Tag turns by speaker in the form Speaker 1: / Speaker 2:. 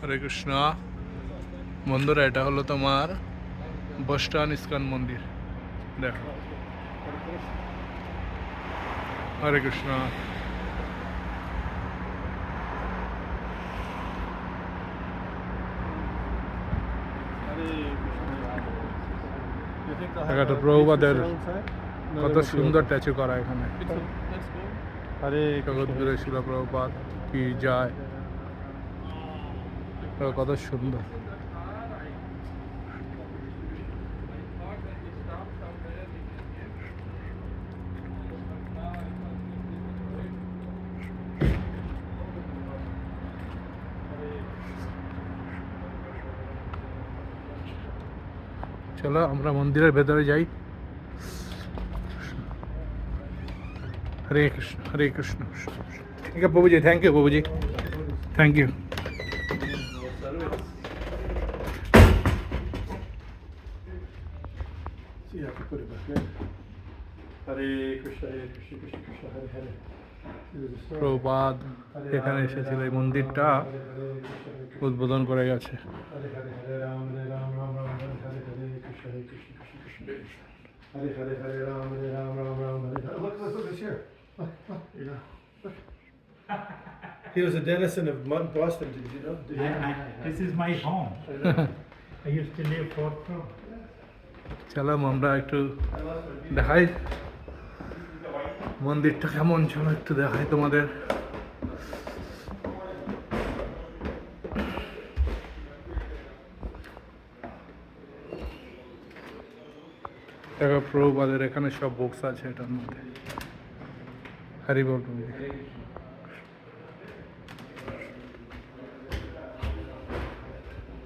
Speaker 1: হরে কৃষ্ণ। বন্ধুরা এটা হলো তোমার বস্টান ইস্কন মন্দির। দেখো। হরে কৃষ্ণ। একটা প্রভুপাদের কত সুন্দর ট্যাচু করা এখানে।
Speaker 2: আরে
Speaker 1: জগৎগুরু শিল প্রভুপাত কি যায় কত সুন্দর। চলো, আমরা মন্দিরের ভেতরে যাই। হরে কৃষ্ণ হরে কৃষ্ণ। ঠিক আছে Babuji thank you Babuji thank you
Speaker 2: See, I have to put it back in. Hare Krishna, Hare Krishna, Krishna Krishna, Hare Hare. Hare
Speaker 1: এখানে এসেছিল এই মন্দিরটা. উদ্বোধন করে গেছে
Speaker 2: Hare Hare, Hare Ram, Hare Ram, Ram Ram, Hare Hare, Hare Krishna, Hare Krishna, Krishna Krishna. Hare Hare, Hare Ram, Hare Ram, Ram Ram, Hare Hare. Look, look, look, it's here. Look, look, you know. look. He was a denizen of Mount Boston, did you know? Did you
Speaker 3: I,
Speaker 2: know?
Speaker 3: I, this is my home.
Speaker 2: I.
Speaker 3: I used to live fourth floor.
Speaker 1: চলো আমরা একটু দেখাই মন্দিরটা কেমন চলো একটু দেখাই তোমাদের দেখো প্রভুপাদের এখানে সব বুকস আছে এটার মধ্যে হরি বল।